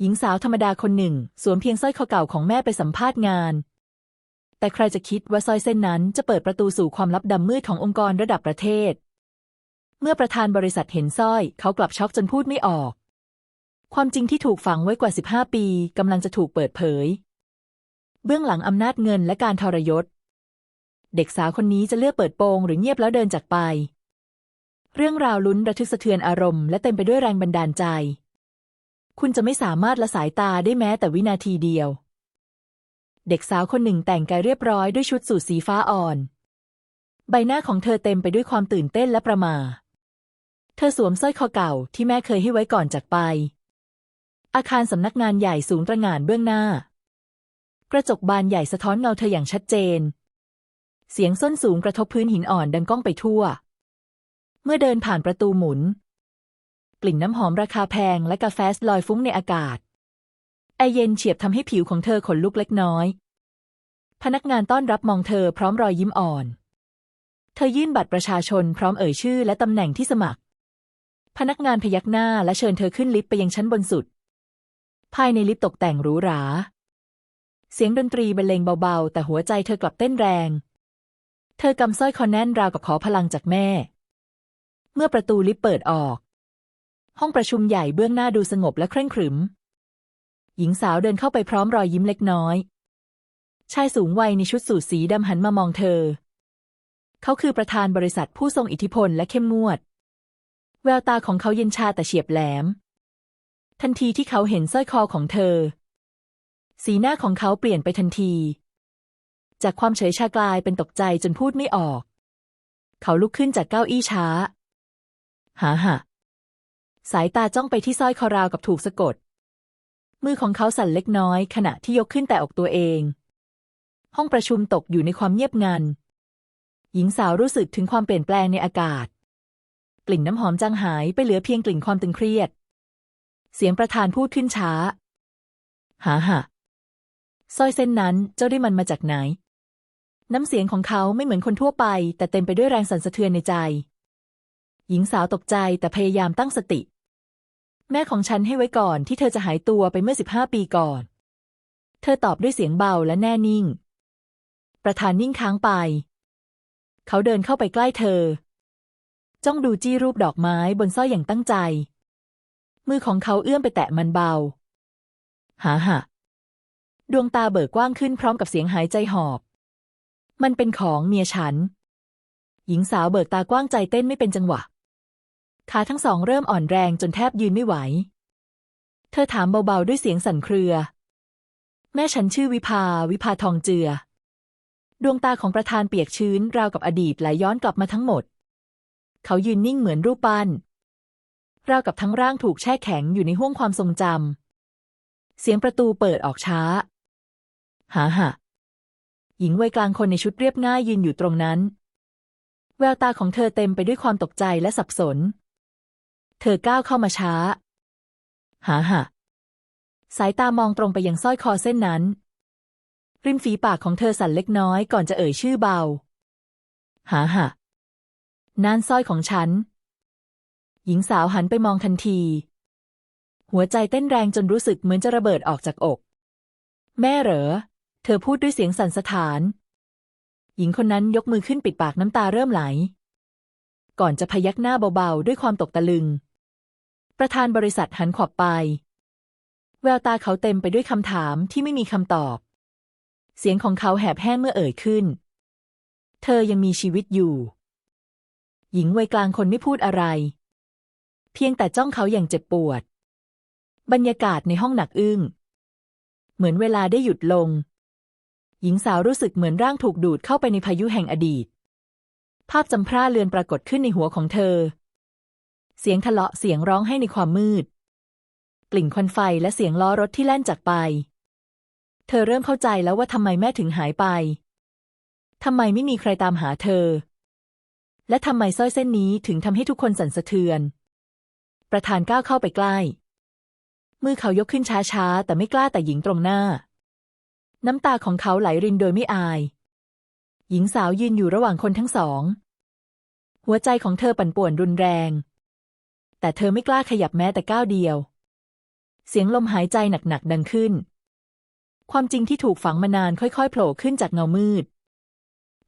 หญิงสาวธรรมดาคนหนึ่ง สวมเพียงสร้อยคอเก่าของแม่ไปสัมภาษณ์งาน แต่ใครจะคิดว่าสร้อยเส้นนั้นจะเปิดประตูสู่ความลับดำมืดขององค์กรระดับประเทศ เมื่อประธานบริษัทเห็นสร้อย เขากลับช็อกจนพูดไม่ออก ความจริงที่ถูกฝังไว้กว่า 15 ปีกำลังจะถูกเปิดเผย เบื้องหลังอำนาจเงินและการทรยศ เด็กสาวคนนี้จะเลือกเปิดโปงหรือเงียบแล้วเดินจากไป เรื่องราวลุ้นระทึกสะเทือนอารมณ์และเต็มไปด้วยแรงบันดาลใจ คุณจะไม่สามารถละสายตาได้แม้แต่วินาทีเดียว เด็กสาวคนหนึ่งแต่งกายเรียบร้อยด้วยชุดสูทสีฟ้าอ่อน ใบหน้าของเธอเต็มไปด้วยความตื่นเต้นและประหม่าเธอสวมสร้อยคอเก่าที่แม่เคยให้ไว้ก่อนจากไป อาคารสำนักงานใหญ่สูงตระงานเบื้องหน้า กระจกบานใหญ่สะท้อนเงาเธออย่างชัดเจน เสียงส้นสูงกระทบพื้นหินอ่อนดังก้องไปทั่ว เมื่อเดินผ่านประตูหมุน กลิ่นน้ำหอมราคาแพงและกาแฟลอยฟุ้งในอากาศ ไอเย็นเฉียบทำให้ผิวของเธอขนลุกเล็กน้อย พนักงานต้อนรับมองเธอพร้อมรอยยิ้มอ่อน เธอยื่นบัตรประชาชนพร้อมเอ่ยชื่อและตำแหน่งที่สมัคร พนักงานพยักหน้าและเชิญเธอขึ้นลิฟต์ไปยังชั้นบนสุด ภายในลิฟต์ตกแต่งหรูหรา เสียงดนตรีบรรเลงเบาๆ แต่หัวใจเธอกลับเต้นแรง เธอกำสร้อยคอแน่นราวกับขอพลังจากแม่ เมื่อประตูลิฟต์เปิดออก ห้องประชุมใหญ่เบื้องหน้าดูสงบและเคร่งขรึม หญิงสาวเดินเข้าไปพร้อมรอยยิ้มเล็กน้อย ชายสูงวัยในชุดสูทสีดำหันมามองเธอ เขาคือประธานบริษัทผู้ทรงอิทธิพลและเข้มงวด แววตาของเขาเย็นชาแต่เฉียบแหลม ทันทีที่เขาเห็นสร้อยคอของเธอ สีหน้าของเขาเปลี่ยนไปทันที จากความเฉยชากลายเป็นตกใจจนพูดไม่ออก เขาลุกขึ้นจากเก้าอี้ช้า หาหะ สายตาจ้องไปที่สร้อยคอราวกับถูกสะกด มือของเขาสั่นเล็กน้อย ขณะที่ยกขึ้นแต่อกตัวเอง ห้องประชุมตกอยู่ในความเงียบงัน หญิงสาวรู้สึกถึงความเปลี่ยนแปลงในอากาศ กลิ่นน้ำหอมจางหายไปเหลือเพียงกลิ่นความตึงเครียด เสียงประธานพูดขึ้นช้า หาหะสร้อยเส้นนั้นเจ้าได้มันมาจากไหน น้ำเสียงของเขาไม่เหมือนคนทั่วไป แต่เต็มไปด้วยแรงสั่นสะเทือนในใจ หญิงสาวตกใจแต่พยายามตั้งสติ แม่ของฉันให้ไว้ก่อนที่เธอจะหายตัวไปเมื่อสิบห้าปีก่อน เธอตอบด้วยเสียงเบาและแน่นิ่ง ประธานนิ่งค้างไป เขาเดินเข้าไปใกล้เธอ จ้องดูจี้รูปดอกไม้บนสร้อยอย่างตั้งใจ มือของเขาเอื้อมไปแตะมันเบา หาหะดวงตาเบิกกว้างขึ้นพร้อมกับเสียงหายใจหอบ มันเป็นของเมียฉัน หญิงสาวเบิกตากว้างใจเต้นไม่เป็นจังหวะ ขาทั้งสองเริ่มอ่อนแรงจนแทบยืนไม่ไหว เธอถามเบาๆด้วยเสียงสั่นเครือ แม่ฉันชื่อวิภา วิภาทองเจือ ดวงตาของประธานเปียกชื้นราวกับอดีตไหลย้อนกลับมาทั้งหมด เขายืนนิ่งเหมือนรูปปั้น ราวกับทั้งร่างถูกแช่แข็งอยู่ในห้วงความทรงจำ เสียงประตูเปิดออกช้า หาหะหญิงวัยกลางคนในชุดเรียบง่ายยืนอยู่ตรงนั้น แววตาของเธอเต็มไปด้วยความตกใจและสับสน เธอก้าวเข้ามาช้า หาหะสายตามองตรงไปยังสร้อยคอเส้นนั้น ริมฝีปากของเธอสั่นเล็กน้อยก่อนจะเอ่ยชื่อเบา หาหะนานสร้อยของฉัน หญิงสาวหันไปมองทันที หัวใจเต้นแรงจนรู้สึกเหมือนจะระเบิดออกจากอก แม่เหรอ เธอพูดด้วยเสียงสั่นสะท้าน หญิงคนนั้นยกมือขึ้นปิดปากน้ำตาเริ่มไหล ก่อนจะพยักหน้าเบาๆด้วยความตกตะลึง ประธานบริษัทหันขวับไป แววตาเขาเต็มไปด้วยคำถามที่ไม่มีคำตอบ เสียงของเขาแหบแห้งเมื่อเอ่ยขึ้น เธอยังมีชีวิตอยู่ หญิงวัยกลางคนไม่พูดอะไร เพียงแต่จ้องเขาอย่างเจ็บปวด บรรยากาศในห้องหนักอึ้ง เหมือนเวลาได้หยุดลง หญิงสาวรู้สึกเหมือนร่างถูกดูดเข้าไปในพายุแห่งอดีต ภาพจำพร่าเลือนปรากฏขึ้นในหัวของเธอ เสียงทะเลาะเสียงร้องให้ในความมืด กลิ่นควันไฟและเสียงล้อรถที่แล่นจากไป เธอเริ่มเข้าใจแล้วว่าทำไมแม่ถึงหายไปทำไมไม่มีใครตามหาเธอ และทำไมสร้อยเส้นนี้ถึงทำให้ทุกคนสั่นสะเทือน ประธานก้าวเข้าไปใกล้ มือเขายกขึ้นช้าๆ แต่ไม่กล้าแต่หญิงตรงหน้า น้ำตาของเขาไหลรินโดยไม่อาย หญิงสาวยืนอยู่ระหว่างคนทั้งสอง หัวใจของเธอปั่นป่วนรุนแรง แต่เธอไม่กล้าขยับแม้แต่ก้าวเดียว เสียงลมหายใจหนักๆดังขึ้น ความจริงที่ถูกฝังมานานค่อยๆโผล่ขึ้นจากเงามืด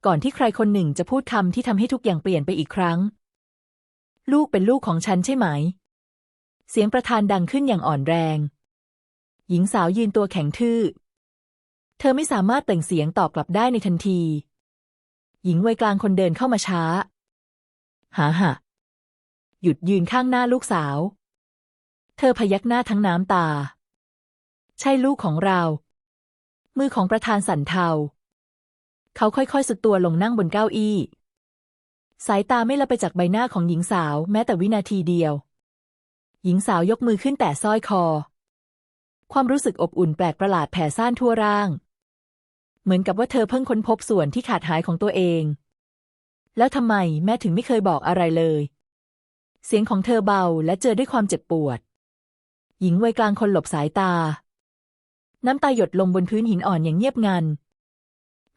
ก่อนที่ใครคนหนึ่งจะพูดคำที่ทำให้ทุกอย่างเปลี่ยนไปอีกครั้ง ลูกเป็นลูกของฉันใช่ไหม เสียงประธานดังขึ้นอย่างอ่อนแรง หญิงสาวยืนตัวแข็งทื่อ เธอไม่สามารถเปล่งเสียงตอบกลับได้ในทันที หญิงวัยกลางคนเดินเข้ามาช้าหาหะ หยุดยืนข้างหน้าลูกสาว เธอพยักหน้าทั้งน้ำตา ใช่ลูกของเรา มือของประธานสันเทา เขาค่อยๆสุดตัวลงนั่งบนเก้าอี้ สายตาไม่ละไปจากใบหน้าของหญิงสาวแม้แต่วินาทีเดียว หญิงสาวยกมือขึ้นแต่สร้อยคอ ความรู้สึกอบอุ่นแปลกประหลาดแผ่ซ่านทั่วร่าง เหมือนกับว่าเธอเพิ่งค้นพบส่วนที่ขาดหายของตัวเองแล้วทำไมแม่ถึงไม่เคยบอกอะไรเลย เสียงของเธอเบาและเจอด้วยความเจ็บปวด หญิงวัยกลางคนหลบสายตา น้ำตาหยดลงบนพื้นหินอ่อนอย่างเงียบงัน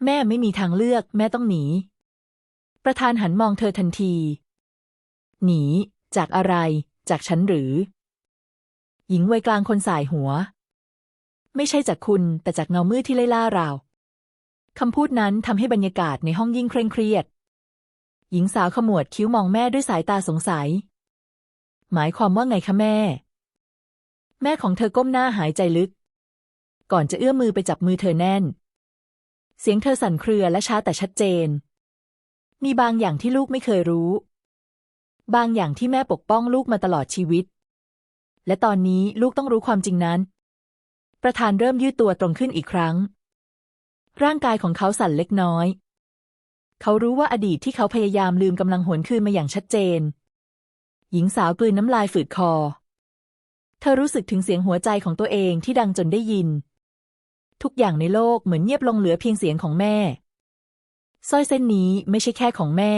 แม่ไม่มีทางเลือก แม่ต้องหนี ประธานหันมองเธอทันที หนี จากอะไร จากฉันหรือ หญิงวัยกลางคนสายหัว ไม่ใช่จากคุณ แต่จากเงามืดที่ไล่ล่าเราคำพูดนั้นทำให้บรรยากาศในห้องยิ่งเคร่งเครียด หญิงสาวขมวดคิ้วมองแม่ด้วยสายตาสงสัย หมายความว่าไงคะแม่ แม่ของเธอก้มหน้าหายใจลึก ก่อนจะเอื้อมมือไปจับมือเธอแน่น เสียงเธอสั่นเครือและช้าแต่ชัดเจน มีบางอย่างที่ลูกไม่เคยรู้ บางอย่างที่แม่ปกป้องลูกมาตลอดชีวิต และตอนนี้ลูกต้องรู้ความจริงนั้น ประธานเริ่มยืดตัวตรงขึ้นอีกครั้ง ร่างกายของเขาสั่นเล็กน้อย เขารู้ว่าอดีตที่เขาพยายามลืมกำลังหวนคืนมาอย่างชัดเจน หญิงสาวกลืนน้ำลายฝืดคอ เธอรู้สึกถึงเสียงหัวใจของตัวเองที่ดังจนได้ยิน ทุกอย่างในโลกเหมือนเงียบลงเหลือเพียงเสียงของแม่สร้อยเส้นนี้ไม่ใช่แค่ของแม่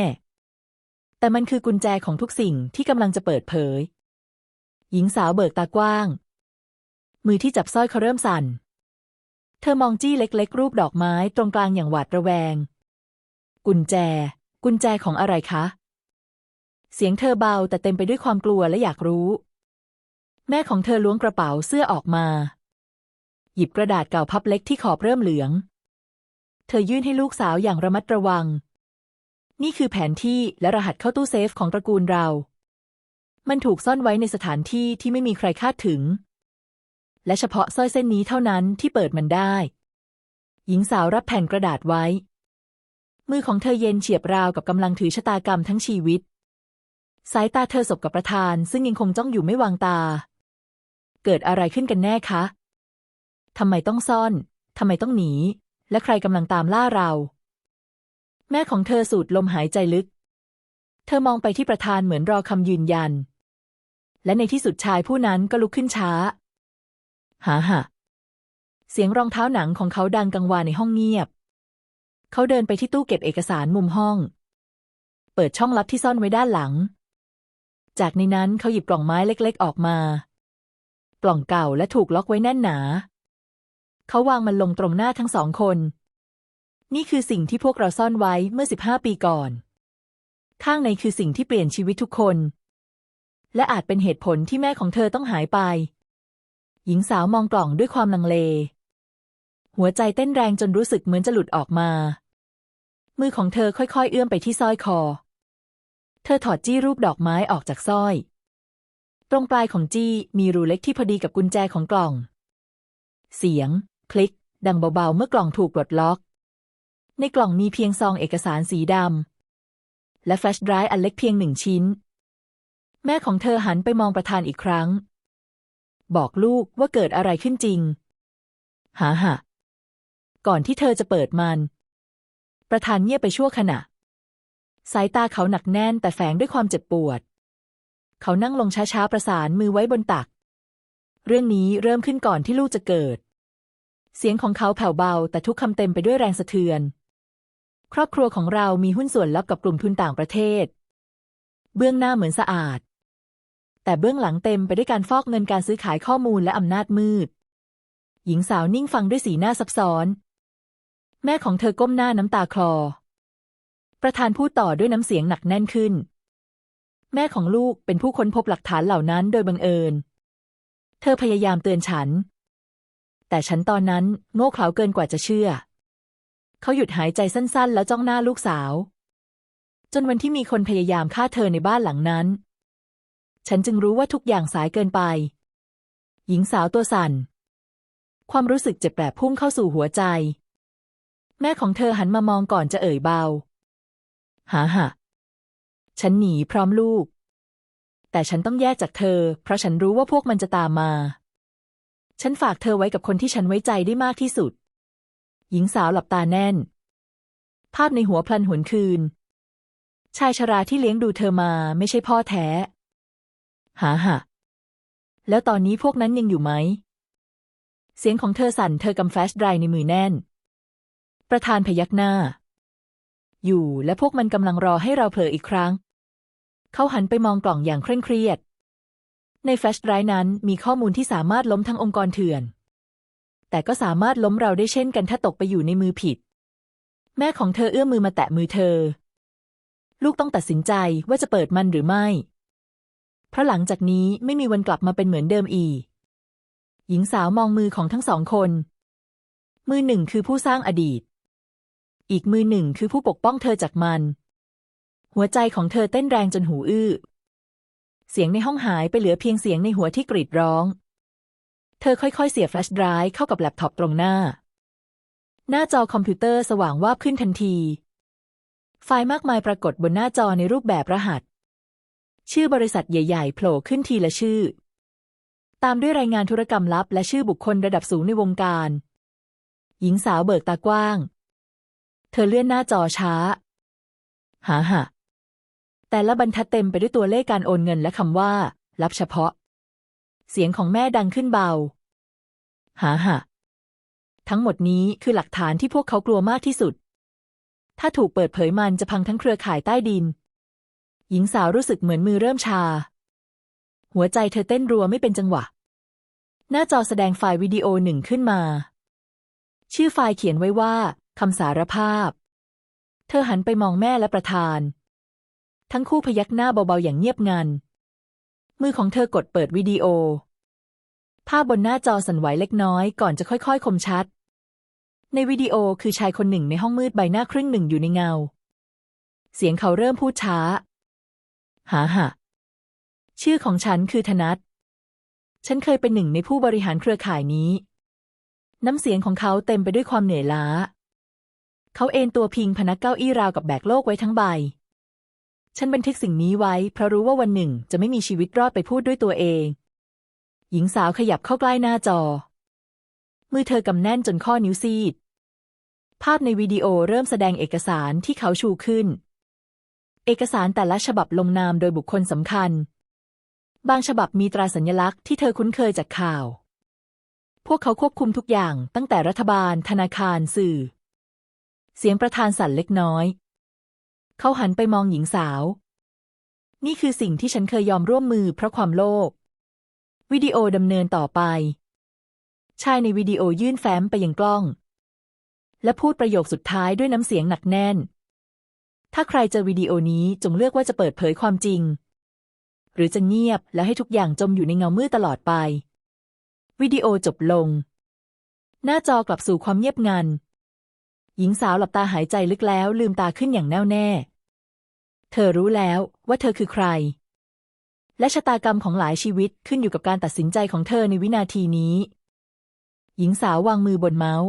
แต่มันคือกุญแจของทุกสิ่งที่กำลังจะเปิดเผย หญิงสาวเบิกตากว้าง มือที่จับสร้อยเขาเริ่มสั่น เธอมองจี้เล็กๆ รูปดอกไม้ตรงกลางอย่างหวาดระแวง กุญแจ กุญแจของอะไรคะ เสียงเธอเบาแต่เต็มไปด้วยความกลัวและอยากรู้ แม่ของเธอล้วงกระเป๋าเสื้อออกมา หยิบกระดาษเก่าพับเล็กที่ขอบเริ่มเหลือง เธอยื่นให้ลูกสาวอย่างระมัดระวัง นี่คือแผนที่และรหัสเข้าตู้เซฟของตระกูลเรา มันถูกซ่อนไว้ในสถานที่ที่ไม่มีใครคาดถึง และเฉพาะสร้อยเส้นนี้เท่านั้นที่เปิดมันได้ หญิงสาวรับแผ่นกระดาษไว้ มือของเธอเย็นเฉียบราวกับกำลังถือชะตากรรมทั้งชีวิต สายตาเธอสบกับประธาน ซึ่งยังคงจ้องอยู่ไม่วางตา เกิดอะไรขึ้นกันแน่คะทำไมต้องซ่อนทำไมต้องหนี และใครกำลังตามล่าเรา แม่ของเธอสูดลมหายใจลึก เธอมองไปที่ประธานเหมือนรอคำยืนยัน และในที่สุดชายผู้นั้นก็ลุกขึ้นช้าหาหะเสียงรองเท้าหนังของเขาดังกังวานในห้องเงียบ เขาเดินไปที่ตู้เก็บเอกสารมุมห้อง เปิดช่องลับที่ซ่อนไว้ด้านหลัง จากในนั้นเขาหยิบกล่องไม้เล็กๆ ออกมา กล่องเก่าและถูกล็อกไว้แน่นหนา เขาวางมันลงตรงหน้าทั้งสองคน นี่คือสิ่งที่พวกเราซ่อนไว้เมื่อสิบห้าปีก่อน ข้างในคือสิ่งที่เปลี่ยนชีวิตทุกคน และอาจเป็นเหตุผลที่แม่ของเธอต้องหายไป หญิงสาวมองกล่องด้วยความลังเล หัวใจเต้นแรงจนรู้สึกเหมือนจะหลุดออกมา มือของเธอค่อยๆ เอื้อมไปที่สร้อยคอ เธอถอดจี้รูปดอกไม้ออกจากสร้อย ตรงปลายของจี้มีรูเล็กที่พอดีกับกุญแจของกล่อง เสียง คลิก ดังเบาๆ เมื่อกล่องถูกปลดล็อก ในกล่องมีเพียงซองเอกสารสีดำและแฟลชไดรฟ์อันเล็กเพียงหนึ่งชิ้น แม่ของเธอหันไปมองประธานอีกครั้ง บอกลูกว่าเกิดอะไรขึ้นจริง หาหะก่อนที่เธอจะเปิดมัน ประธานเงียบไปชั่วขณะ สายตาเขาหนักแน่นแต่แฝงด้วยความเจ็บปวด เขานั่งลงช้าๆประสานมือไว้บนตัก เรื่องนี้เริ่มขึ้นก่อนที่ลูกจะเกิด เสียงของเขาแผ่วเบา แต่ทุกคำเต็มไปด้วยแรงสะเทือน ครอบครัวของเรามีหุ้นส่วนลับกับกลุ่มทุนต่างประเทศ เบื้องหน้าเหมือนสะอาด แต่เบื้องหลังเต็มไปด้วยการฟอกเงินการซื้อขายข้อมูลและอำนาจมืด หญิงสาวนิ่งฟังด้วยสีหน้าซับซ้อน แม่ของเธอก้มหน้าน้ำตาคลอ ประธานพูดต่อด้วยน้ำเสียงหนักแน่นขึ้น แม่ของลูกเป็นผู้ค้นพบหลักฐานเหล่านั้นโดยบังเอิญ เธอพยายามเตือนฉัน แต่ฉันตอนนั้นโง่เขลาเกินกว่าจะเชื่อ เขาหยุดหายใจสั้นๆ แล้วจ้องหน้าลูกสาว จนวันที่มีคนพยายามฆ่าเธอในบ้านหลังนั้น ฉันจึงรู้ว่าทุกอย่างสายเกินไป หญิงสาวตัวสั่น ความรู้สึกเจ็บแปลบพุ่งเข้าสู่หัวใจ แม่ของเธอหันมามองก่อนจะเอ่ยเบา หาหะฉันหนีพร้อมลูก แต่ฉันต้องแยกจากเธอ เพราะฉันรู้ว่าพวกมันจะตามมา ฉันฝากเธอไว้กับคนที่ฉันไว้ใจได้มากที่สุด หญิงสาวหลับตาแน่น ภาพในหัวพลันหวนคืน ชายชราที่เลี้ยงดูเธอมาไม่ใช่พ่อแท้ หาหะแล้วตอนนี้พวกนั้นยังอยู่ไหม เสียงของเธอสั่นเธอกำแฟชไดร์ในมือแน่น ประธานพยักหน้า อยู่ และพวกมันกำลังรอให้เราเผลออีกครั้ง เขาหันไปมองกล่องอย่างเคร่งเครียด ในแฟลชไดร์นั้นมีข้อมูลที่สามารถล้มทั้งองค์กรเถื่อน แต่ก็สามารถล้มเราได้เช่นกันถ้าตกไปอยู่ในมือผิด แม่ของเธอเอื้อมมือมาแตะมือเธอ ลูกต้องตัดสินใจว่าจะเปิดมันหรือไม่ เพราะหลังจากนี้ไม่มีวันกลับมาเป็นเหมือนเดิมอีก หญิงสาวมองมือของทั้งสองคน มือหนึ่งคือผู้สร้างอดีต อีกมือหนึ่งคือผู้ปกป้องเธอจากมัน หัวใจของเธอเต้นแรงจนหูอื้อ เสียงในห้องหายไปเหลือเพียงเสียงในหัวที่กรีดร้อง เธอค่อยๆ เสียแฟลชไดรฟ์เข้ากับแล็ปท็อปตรงหน้า หน้าจอคอมพิวเตอร์สว่างวาบขึ้นทันที ไฟล์มากมายปรากฏบนหน้าจอในรูปแบบรหัส ชื่อบริษัทใหญ่ๆโผล่ขึ้นทีละชื่อ ตามด้วยรายงานธุรกรรมลับ และชื่อบุคคลระดับสูงในวงการหญิงสาวเบิกตากว้าง เธอเลื่อนหน้าจอช้า หาหะแต่ละบรรทัดเต็มไปด้วยตัวเลขการโอนเงินและคำว่า รับเฉพาะ เสียงของแม่ดังขึ้นเบา หาหะทั้งหมดนี้คือหลักฐานที่พวกเขากลัวมากที่สุด ถ้าถูกเปิดเผยมันจะพังทั้งเครือข่ายใต้ดิน หญิงสาวรู้สึกเหมือนมือเริ่มชา หัวใจเธอเต้นรัวไม่เป็นจังหวะ หน้าจอแสดงไฟล์วิดีโอหนึ่งขึ้นมา ชื่อไฟล์เขียนไว้ว่าคำสารภาพ เธอหันไปมองแม่และประธาน ทั้งคู่พยักหน้าเบาๆอย่างเงียบงัน มือของเธอกดเปิดวิดีโอ ภาพบนหน้าจอสั่นไหวเล็กน้อยก่อนจะค่อยๆ คมชัด ในวิดีโอคือชายคนหนึ่งในห้องมืดใบหน้าครึ่งหนึ่งอยู่ในเงา เสียงเขาเริ่มพูดช้า หาหะชื่อของฉันคือธนัทฉันเคยเป็นหนึ่งในผู้บริหารเครือข่ายนี้ น้ำเสียงของเขาเต็มไปด้วยความเหนื่อยล้า เขาเอนตัวพิงพนักเก้าอี้ราวกับแบกโลกไว้ทั้งใบ ฉันบันทึกสิ่งนี้ไว้ เพราะรู้ว่าวันหนึ่งจะไม่มีชีวิตรอดไปพูดด้วยตัวเอง หญิงสาวขยับเข้าใกล้หน้าจอ มือเธอกำแน่นจนข้อนิ้วซีด ภาพในวิดีโอเริ่มแสดงเอกสารที่เขาชูขึ้น เอกสารแต่ละฉบับลงนามโดยบุคคลสำคัญ บางฉบับมีตราสัญลักษณ์ที่เธอคุ้นเคยจากข่าว พวกเขาควบคุมทุกอย่างตั้งแต่รัฐบาล ธนาคารสื่อ เสียงประธานสั่นเล็กน้อย เขาหันไปมองหญิงสาว นี่คือสิ่งที่ฉันเคยยอมร่วมมือเพราะความโลภ วิดีโอดำเนินต่อไป ชายในวิดีโอยื่นแฟ้มไปยังกล้อง และพูดประโยคสุดท้ายด้วยน้ำเสียงหนักแน่น ถ้าใครเจอวิดีโอนี้จงเลือกว่าจะเปิดเผยความจริง หรือจะเงียบและให้ทุกอย่างจมอยู่ในเงามืดตลอดไป วิดีโอจบลง หน้าจอกลับสู่ความเงียบงัน หญิงสาวหลับตาหายใจลึกแล้วลืมตาขึ้นอย่างแน่วแน่ เธอรู้แล้วว่าเธอคือใคร และชะตากรรมของหลายชีวิตขึ้นอยู่กับการตัดสินใจของเธอในวินาทีนี้ หญิงสาววางมือบนเมาส์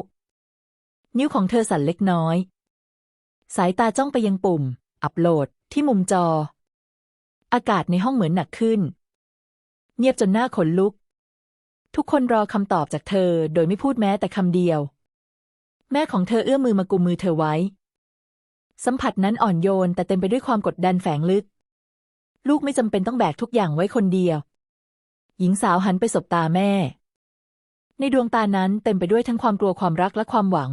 นิ้วของเธอสั่นเล็กน้อย สายตาจ้องไปยังปุ่ม อัปโหลดที่มุมจอ อากาศในห้องเหมือนหนักขึ้น เงียบจนหน้าขนลุก ทุกคนรอคำตอบจากเธอโดยไม่พูดแม้แต่คำเดียว แม่ของเธอเอื้อมมือมากุมมือเธอไว้ สัมผัสนั้นอ่อนโยนแต่เต็มไปด้วยความกดดันแฝงลึก ลูกไม่จำเป็นต้องแบกทุกอย่างไว้คนเดียว หญิงสาวหันไปสบตาแม่ ในดวงตานั้นเต็มไปด้วยทั้งความกลัวความรักและความหวัง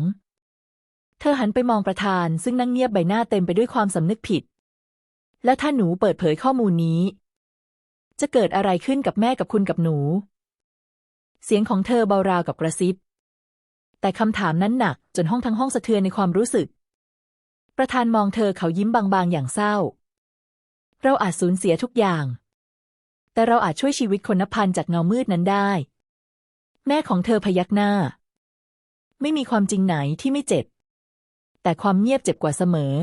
เธอหันไปมองประธานซึ่งนั่งเงียบใบหน้าเต็มไปด้วยความสำนึกผิด แล้วถ้าหนูเปิดเผยข้อมูลนี้ จะเกิดอะไรขึ้นกับแม่กับคุณกับหนู เสียงของเธอเบาราวกับกระซิบ แต่คำถามนั้นหนัก จนห้องทั้งห้องสะเทือนในความรู้สึก ประธานมองเธอเขายิ้มบางๆ อย่างเศร้า เราอาจสูญเสียทุกอย่าง แต่เราอาจช่วยชีวิตคนนับพันจากเงามืดนั้นได้ แม่ของเธอพยักหน้า ไม่มีความจริงไหนที่ไม่เจ็บ แต่ความเงียบเจ็บกว่าเสมอ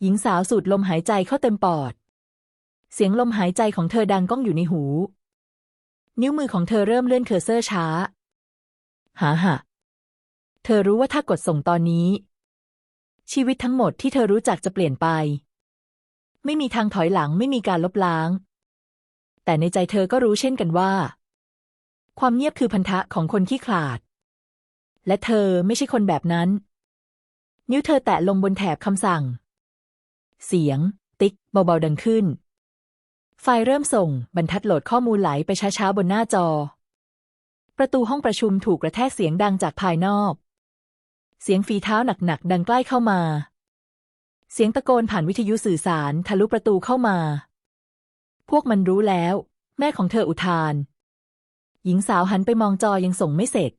หญิงสาวสูดลมหายใจเข้าเต็มปอด เสียงลมหายใจของเธอดังก้องอยู่ในหู นิ้วมือของเธอเริ่มเลื่อนเคอร์เซอร์ช้าหาหะ เธอรู้ว่าถ้ากดส่งตอนนี้ ชีวิตทั้งหมดที่เธอรู้จักจะเปลี่ยนไป ไม่มีทางถอยหลังไม่มีการลบล้าง แต่ในใจเธอก็รู้เช่นกันว่า ความเงียบคือพันธะของคนขี้ขลาด และเธอไม่ใช่คนแบบนั้น นิ้วเธอแตะลงบนแถบคำสั่ง เสียง ติ๊กเบาๆดังขึ้น ไฟเริ่มส่งบรรทัดโหลดข้อมูลไหลไปช้าๆบนหน้าจอประตูห้องประชุมถูกกระแทกเสียงดังจากภายนอก เสียงฝีเท้าหนักๆดังใกล้เข้ามา เสียงตะโกนผ่านวิทยุสื่อสารทะลุประตูเข้ามา พวกมันรู้แล้ว แม่ของเธออุทาน หญิงสาวหันไปมองจอยังส่งไม่เสร็จ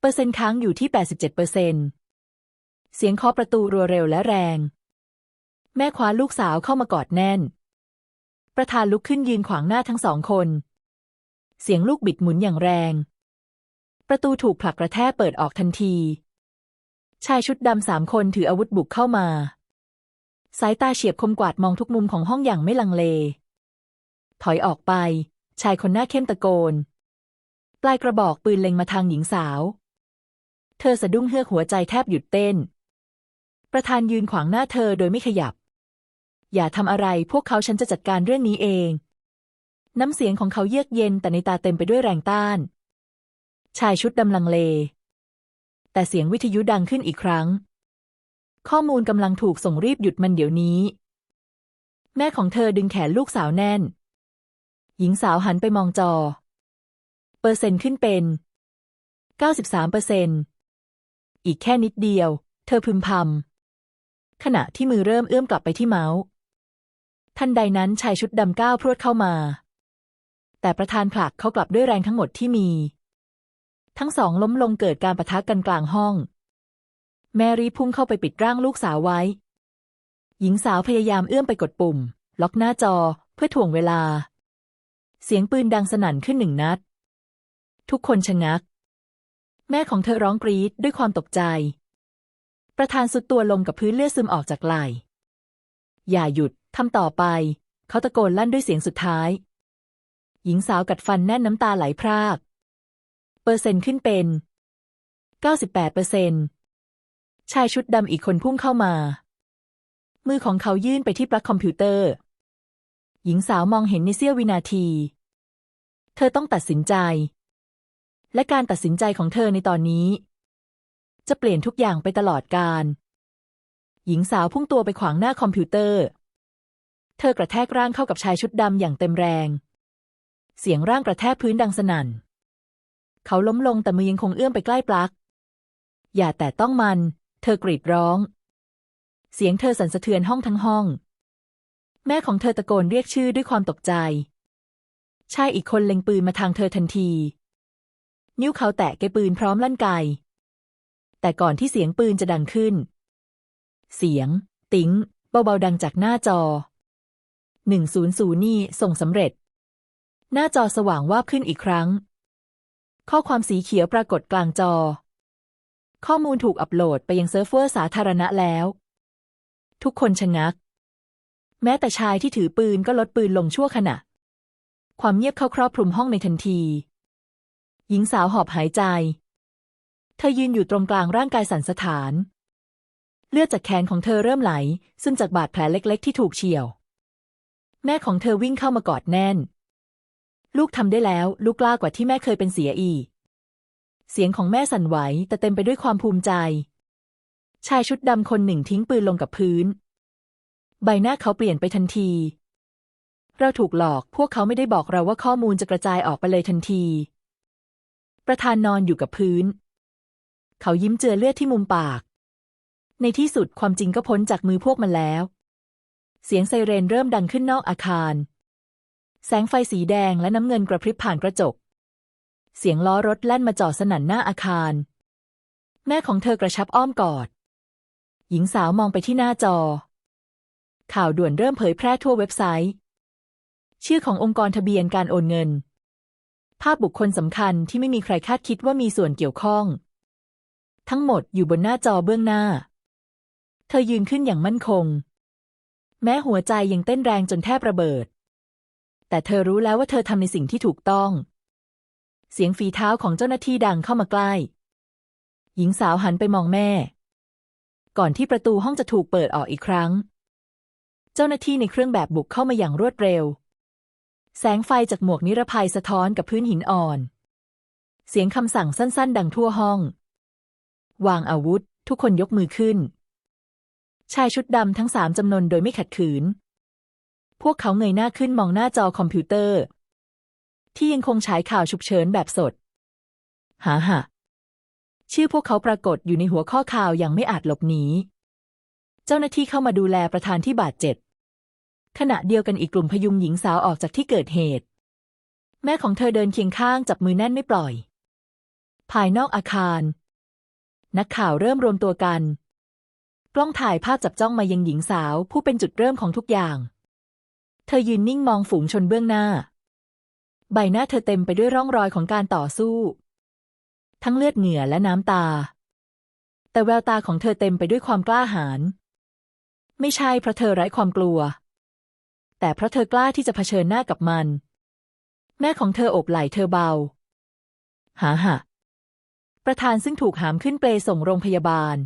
เปอร์เซ็นต์ค้างอยู่ที่ 87เปอร์เซ็นต์เสียงเคาะประตูรัวเร็วและแรง แม่คว้าลูกสาวเข้ามากอดแน่น ประธานลุกขึ้นยืนขวางหน้าทั้งสองคน เสียงลูกบิดหมุนอย่างแรง ประตูถูกผลักกระแทกเปิดออกทันที ชายชุดดำสามคนถืออาวุธบุกเข้ามา สายตาเฉียบคมกวาดมองทุกมุมของห้องอย่างไม่ลังเล ถอยออกไป ชายคนหน้าเข้มตะโกน ปลายกระบอกปืนเล็งมาทางหญิงสาว เธอสะดุ้งเฮือกหัวใจแทบหยุดเต้น ประธานยืนขวางหน้าเธอโดยไม่ขยับ อย่าทำอะไรพวกเขาฉันจะจัดการเรื่องนี้เอง น้ำเสียงของเขาเยือกเย็นแต่ในตาเต็มไปด้วยแรงต้าน ชายชุดดำลังเล แต่เสียงวิทยุดังขึ้นอีกครั้ง ข้อมูลกำลังถูกส่งรีบหยุดมันเดี๋ยวนี้ แม่ของเธอดึงแขนลูกสาวแน่น หญิงสาวหันไปมองจอ เปอร์เซ็นต์ขึ้นเป็น 93เปอร์เซ็นต์อีกแค่นิดเดียว เธอพึมพำขณะที่มือเริ่มเอื้อมกลับไปที่เมาส์ทันใดนั้นชายชุดดำก้าวพรวดเข้ามา แต่ประธานผลักเขากลับด้วยแรงทั้งหมดที่มี ทั้งสองล้มลงเกิดการประทะกันกลางห้อง แมรี่พุ่งเข้าไปปิดร่างลูกสาวไว้ หญิงสาวพยายามเอื้อมไปกดปุ่ม ล็อกหน้าจอเพื่อถ่วงเวลา เสียงปืนดังสนั่นขึ้นหนึ่งนัด ทุกคนชะงัก แม่ของเธอร้องกรีดด้วยความตกใจ ประธานสุดตัวลงกับพื้นเลือดซึมออกจากไหล่อย่าหยุดทำต่อไป เขาตะโกนลั่นด้วยเสียงสุดท้าย หญิงสาวกัดฟันแน่นน้ำตาไหลพราก เปอร์เซ็นต์ขึ้นเป็น 98เปอร์เซ็นต์ชายชุดดำอีกคนพุ่งเข้ามา มือของเขายื่นไปที่ปลั๊กคอมพิวเตอร์ หญิงสาวมองเห็นในเสี้ยววินาที เธอต้องตัดสินใจ และการตัดสินใจของเธอในตอนนี้ จะเปลี่ยนทุกอย่างไปตลอดกาลหญิงสาวพุ่งตัวไปขวางหน้าคอมพิวเตอร์ เธอกระแทกร่างเข้ากับชายชุดดำอย่างเต็มแรง เสียงร่างกระแทกพื้นดังสนั่น เขาล้มลงแต่มือยังคงเอื้อมไปใกล้ปลั๊ก อย่าแต่ต้องมัน เธอกรีดร้อง เสียงเธอสั่นสะเทือนห้องทั้งห้อง แม่ของเธอตะโกนเรียกชื่อด้วยความตกใจ ชายอีกคนเล็งปืนมาทางเธอทันที นิ้วเขาแตะเกปืนพร้อมลั่นไก แต่ก่อนที่เสียงปืนจะดังขึ้น เสียง ติ๋งเบาๆดังจากหน้าจอหนึ่งศูนย์ศูนย์นี่ส่งสำเร็จ หน้าจอสว่างวาบขึ้นอีกครั้ง ข้อความสีเขียวปรากฏกลางจอ ข้อมูลถูกอัปโหลดไปยังเซิร์ฟเวอร์สาธารณะแล้ว ทุกคนชะงัก แม้แต่ชายที่ถือปืนก็ลดปืนลงชั่วขณะ ความเงียบเข้าครอบคลุมห้องในทันที หญิงสาวหอบหายใจ เธอยืนอยู่ตรงกลางร่างกายสันสะท้าน เลือดจากแขนของเธอเริ่มไหล ซึ่งจากบาดแผลเล็ก ๆ ที่ถูกเฉี่ยว แม่ของเธอวิ่งเข้ามากอดแน่น ลูกทำได้แล้ว ลูกกล้ากว่าที่แม่เคยเป็นเสียอีก เสียงของแม่สั่นไหว แต่เต็มไปด้วยความภูมิใจ ชายชุดดำคนหนึ่งทิ้งปืนลงกับพื้น ใบหน้าเขาเปลี่ยนไปทันที เราถูกหลอก พวกเขาไม่ได้บอกเราว่าข้อมูลจะกระจายออกไปเลยทันที ประธานนอนอยู่กับพื้น เขายิ้มเจือเลือดที่มุมปาก ในที่สุดความจริงก็พ้นจากมือพวกมันแล้ว เสียงไซเรนเริ่มดังขึ้นนอกอาคาร แสงไฟสีแดงและน้ำเงินกระพริบผ่านกระจก เสียงล้อรถแล่นมาจอดสนั่นหน้าอาคาร แม่ของเธอกระชับอ้อมกอด หญิงสาวมองไปที่หน้าจอ ข่าวด่วนเริ่มเผยแพร่ทั่วเว็บไซต์ ชื่อขององค์กรทะเบียนการโอนเงิน ภาพบุคคลสำคัญที่ไม่มีใครคาดคิดว่ามีส่วนเกี่ยวข้อง ทั้งหมดอยู่บนหน้าจอเบื้องหน้า เธอยืนขึ้นอย่างมั่นคง แม้หัวใจยังเต้นแรงจนแทบระเบิด แต่เธอรู้แล้วว่าเธอทำในสิ่งที่ถูกต้อง เสียงฝีเท้าของเจ้าหน้าที่ดังเข้ามาใกล้ หญิงสาวหันไปมองแม่ ก่อนที่ประตูห้องจะถูกเปิดออกอีกครั้ง เจ้าหน้าที่ในเครื่องแบบบุกเข้ามาอย่างรวดเร็ว แสงไฟจากหมวกนิรภัยสะท้อนกับพื้นหินอ่อน เสียงคำสั่งสั้น ๆ ดังทั่วห้อง วางอาวุธ ทุกคนยกมือขึ้น ชายชุดดำทั้งสามจำนวนโดยไม่ขัดขืน พวกเขาเงยหน้าขึ้นมองหน้าจอคอมพิวเตอร์ ที่ยังคงฉายข่าวฉุกเฉินแบบสด หาหะชื่อพวกเขาปรากฏอยู่ในหัวข้อข่าวอย่างไม่อาจหลบหนี เจ้าหน้าที่เข้ามาดูแลประธานที่บาดเจ็บ ขณะเดียวกันอีกกลุ่มพยุงหญิงสาวออกจากที่เกิดเหตุ แม่ของเธอเดินเคียงข้างจับมือแน่นไม่ปล่อย ภายนอกอาคาร นักข่าวเริ่มรวมตัวกัน กล้องถ่ายภาพจับจ้องมายังหญิงสาวผู้เป็นจุดเริ่มของทุกอย่าง ธอยืนนิ่งมองฝูงชนเบื้องหน้า ใบหน้าเธอเต็มไปด้วยร่องรอยของการต่อสู้ ทั้งเลือดเหงื่อและน้ำตา แต่แววตาของเธอเต็มไปด้วยความกล้าหาญไม่ใช่เพราะเธอไร้ความกลัว แต่เพราะเธอกล้าที่จะเผชิญหน้ากับมัน แม่ของเธอโอบไหล่เธอเบา หาหะประธานซึ่งถูกหามขึ้นเปลส่งโรงพยาบาล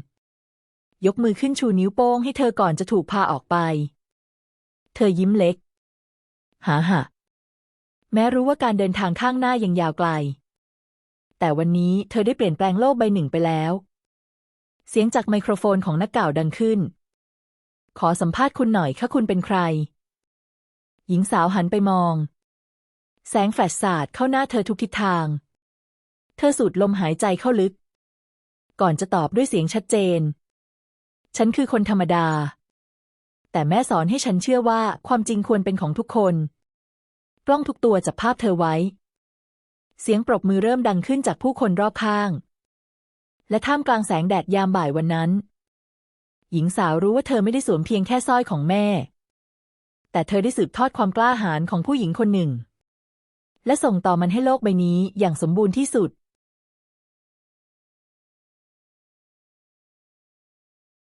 ยกมือขึ้นชูนิ้วโป้งให้เธอก่อนจะถูกพาออกไป เธอยิ้มเล็ก หาหะแม้รู้ว่าการเดินทางข้างหน้ายังยาวไกล แต่วันนี้เธอได้เปลี่ยนแปลงโลกใบหนึ่งไปแล้ว เสียงจากไมโครโฟนของนักข่าวดังขึ้น ขอสัมภาษณ์คุณหน่อยค่ะคุณเป็นใคร หญิงสาวหันไปมอง แสงแฟลชสาดเข้าหน้าเธอทุกทิศทาง เธอสูดลมหายใจเข้าลึก ก่อนจะตอบด้วยเสียงชัดเจน ฉันคือคนธรรมดา แต่แม่สอนให้ฉันเชื่อว่าความจริงควรเป็นของทุกคน กล้องทุกตัวจับภาพเธอไว้ เสียงปรบมือเริ่มดังขึ้นจากผู้คนรอบข้าง และท่ามกลางแสงแดดยามบ่ายวันนั้น หญิงสาวรู้ว่าเธอไม่ได้สวมเพียงแค่สร้อยของแม่ แต่เธอได้สืบทอดความกล้าหาญของผู้หญิงคนหนึ่ง และส่งต่อมันให้โลกใบนี้อย่างสมบูรณ์ที่สุด